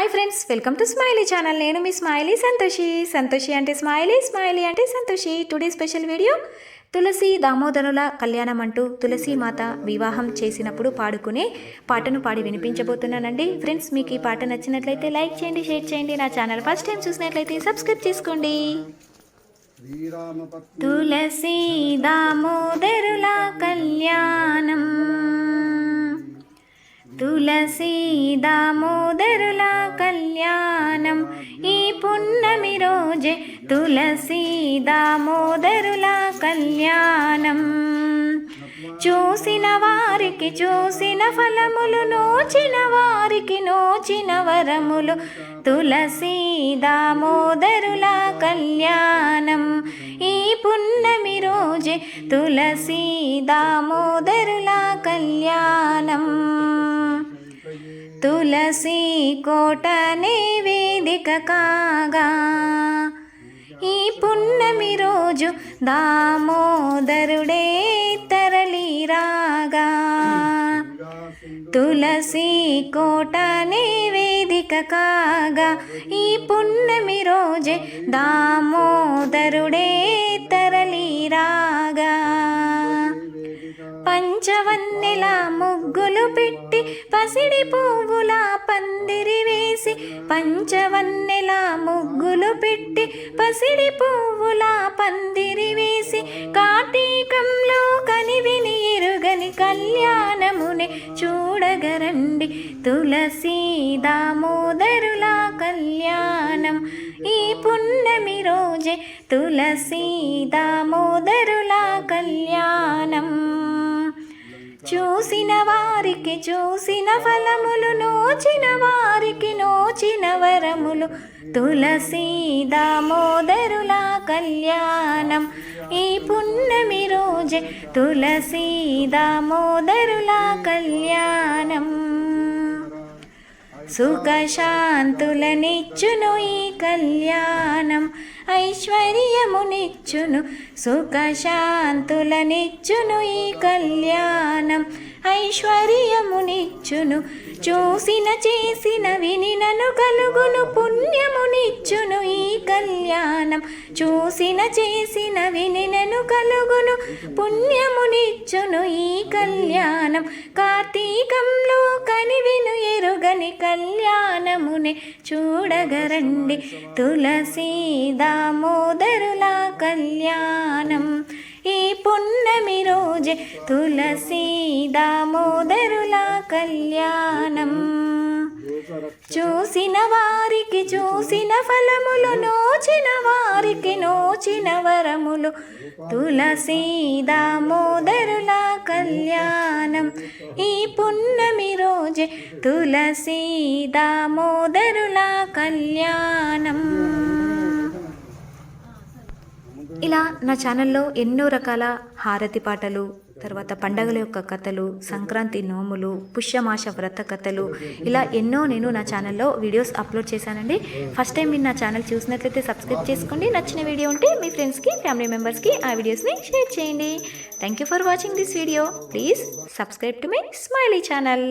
Hi friends welcome to Smiley channel నేను మీ smiley Santoshi Santoshi అంటే స్మైలీ స్మైలీ అంటే Santoshi today special video Tulasi దామోదరుల కళ్యాణం అంటూ తులసి మాత వివాహం చేసినప్పుడు పాడుకునే పాటను పాడి వినిపించబోతున్నానండి. ఫ్రెండ్స్ మీకు ఈ పాట నచ్చినట్లయితే లైక్ చేయండి షేర్ చేయండి. నా ఛానల్ ఫస్ట్ టైం చూసినట్లయితే సబ్స్క్రైబ్ చేసుకోండి. తులసి దామోదరుల కళ్యాణం. తులసీ దామోదరుల కళ్యాణం. ఈ పున్నమి రోజే తులసీ దామోదరుల కళ్యాణం. చూసిన వారికి చూసిన ఫలములు నోచిన వారికి నోచిన వరములు తులసీ దామోదరుల కళ్యాణం. ఈ పున్నమి రోజే తులసీ దామోదరుల కళ్యాణం. తులసి కోటనే వేదిక కాగా. ఈ పున్నమి రోజు దామోదరుడే తరలి రాగా. తులసి కోటనే వేదిక కాగా. ఈ పున్నమి రోజే దా పంచవన్నెల ముగ్గులు పెట్టి పసిడి పువ్వుల పందిరి వేసి పంచవన్నెల ముగ్గులు పెట్టి పసిడి పువ్వుల పందిరి వేసి కార్తీకంలో కనివిని ఎరుగని కళ్యాణమునే చూడగరండి తులసి దామోదరుల కళ్యాణం. ఈ పున్నమి రోజే తులసి దామోదరుల కళ్యాణం. చూసిన వారికి చూసిన ఫలములు నోచిన వారికి నోచిన వరములు. తులసి దామోదరుల కళ్యాణం ఈ పున్నమి రోజే. తులసి దామోదరుల కళ్యాణం. సుఖశాంతులనిచ్చును ఈ కళ్యాణం. ఐశ్వర్యమునిచ్చును సుఖశాంతులనిచ్చును ఈ కళ్యాణం. ఐశ్వర్యమునిచ్చును చూసిన చేసిన వినినను కలుగును పుణ్యమునిచ్చును ఈ కళ్యాణం. చూసిన చేసిన వినినను కలుగును పుణ్యమునిచ్చును ఈ కళ్యాణం. కార్తీకంలో కళ్యాణమునే చూడగరండి తులసీ దామోదరుల కళ్యాణం. ఈ పున్నమి రోజే తులసి దామోదరుల కళ్యాణం. చూసిన వారికి చూసిన ఫలములు నోచిన వారికి నోచిన వరములు తులసీ దామోదరుల కళ్యాణం. ఈ పున్న రోజే. తులసీ దామోదరుల కళ్యాణం. ఇలా నా ఛానల్లో ఎన్నో రకాల హారతి పాటలు తర్వాత పండగల యొక్క కథలు సంక్రాంతి నోములు పుష్యమాష వ్రత కథలు ఇలా ఎన్నో నేను నా ఛానల్లో వీడియోస్ అప్లోడ్ చేశానండి. ఫస్ట్ టైం మీరు నా ఛానల్ చూసినట్లయితే సబ్స్క్రైబ్ చేసుకోండి. నచ్చిన వీడియో ఉంటే మీ ఫ్రెండ్స్కి ఫ్యామిలీ మెంబర్స్కి ఆ వీడియోస్ని షేర్ చేయండి. Thank you for watching this video please subscribe to my Smiley channel